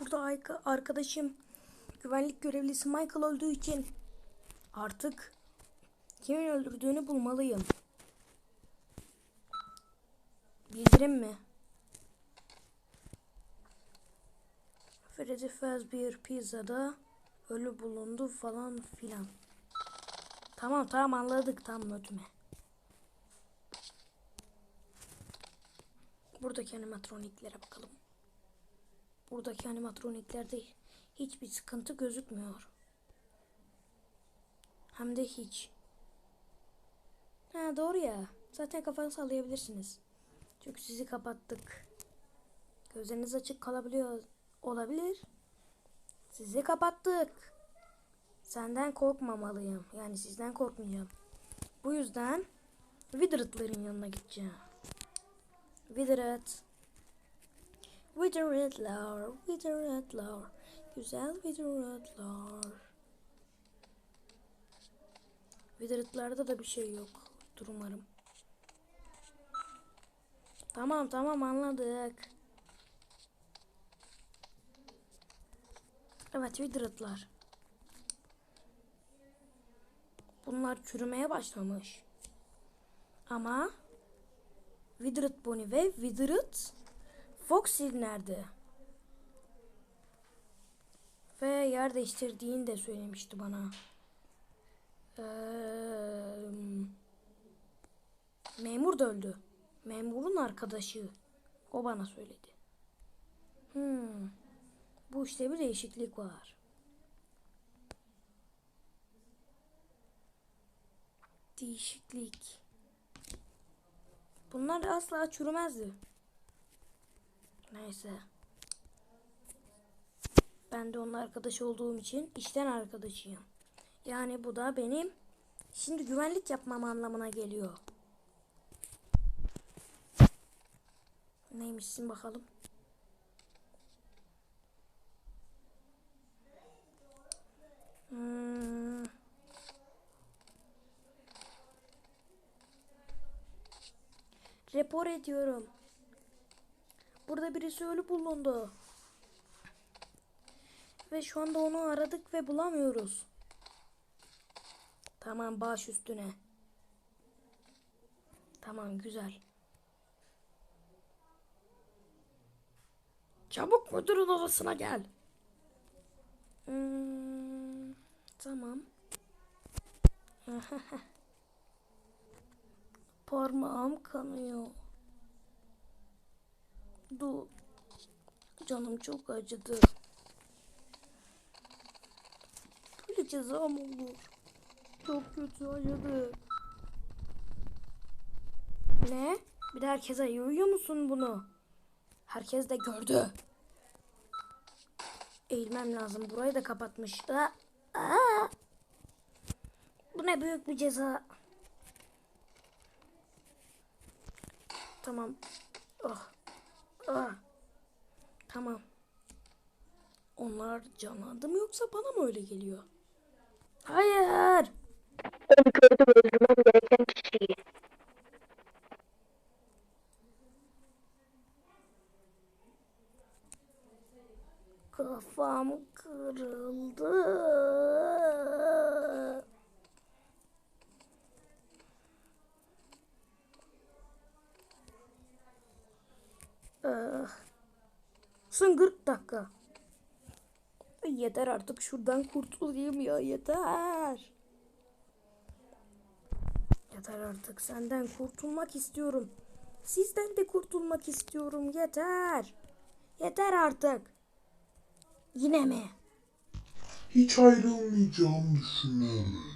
burada arka- arkadaşım güvenlik görevlisi Michael öldüğü için artık kimin öldürdüğünü bulmalıyım. Bildirim mi? Freddy Fazbear Pizza'da ölü bulundu falan filan. Tamam tamam anladık tam ötüme. Buradaki animatroniklere bakalım. Buradaki animatroniklerde hiçbir sıkıntı gözükmüyor. Hem de hiç. Ha doğru ya. Zaten kafanı sallayabilirsiniz. Çünkü sizi kapattık. Gözleriniz açık kalabiliyor olabilir. Sizi kapattık. Senden korkmamalıyım. Yani sizden korkmayacağım. Bu yüzden Withered'ların yanına gideceğim. Withered. Withered'lar, Withered'lar. Güzel Withered'lar. Withered'larda da bir şey yok. Dur umarım. Tamam tamam anladık. Evet Withered'lar. Bunlar çürümeye başlamış. Ama Withered Bonnie ve Withered Foxy nerede? Ve yer değiştirdiğini de söylemişti bana. Eee, memur da öldü. Memurun arkadaşı. O bana söyledi. Hmm. Bu işte bir değişiklik var. Değişiklik. Bunlar asla çürümezdi. Neyse. Ben de onun arkadaş olduğum için işten arkadaşıyım. Yani bu da benim şimdi güvenlik yapmam anlamına geliyor. Neymişsin bakalım. Hmm. Rapor ediyorum. Burada birisi ölü bulundu. Ve şu anda onu aradık ve bulamıyoruz. Tamam baş üstüne. Tamam güzel. Çabuk müdürün odasına gel. Hmm, tamam. Parmağım kanıyor. Dur. Canım çok acıdı. Böyle cezam olur. Çok kötü acıdı. Ne? Bir de herkese yayıyor musun bunu? Herkes de gördü. Eğilmem lazım. Burayı da kapatmış. Aa, aa. Bu ne büyük bir ceza. Tamam. Oh. Ah. Tamam. Onlar canlandı mı yoksa bana mı öyle geliyor? Hayır. Ben gördüm öldürmem gereken kişiyi. Kafam kırıldı. Son 40 dakika. Yeter artık şuradan kurtulayım ya yeter. Yeter artık senden kurtulmak istiyorum. Sizden de kurtulmak istiyorum yeter. Yeter artık. Yine mi? Hiç ayrılmayacağımı düşünüyorum.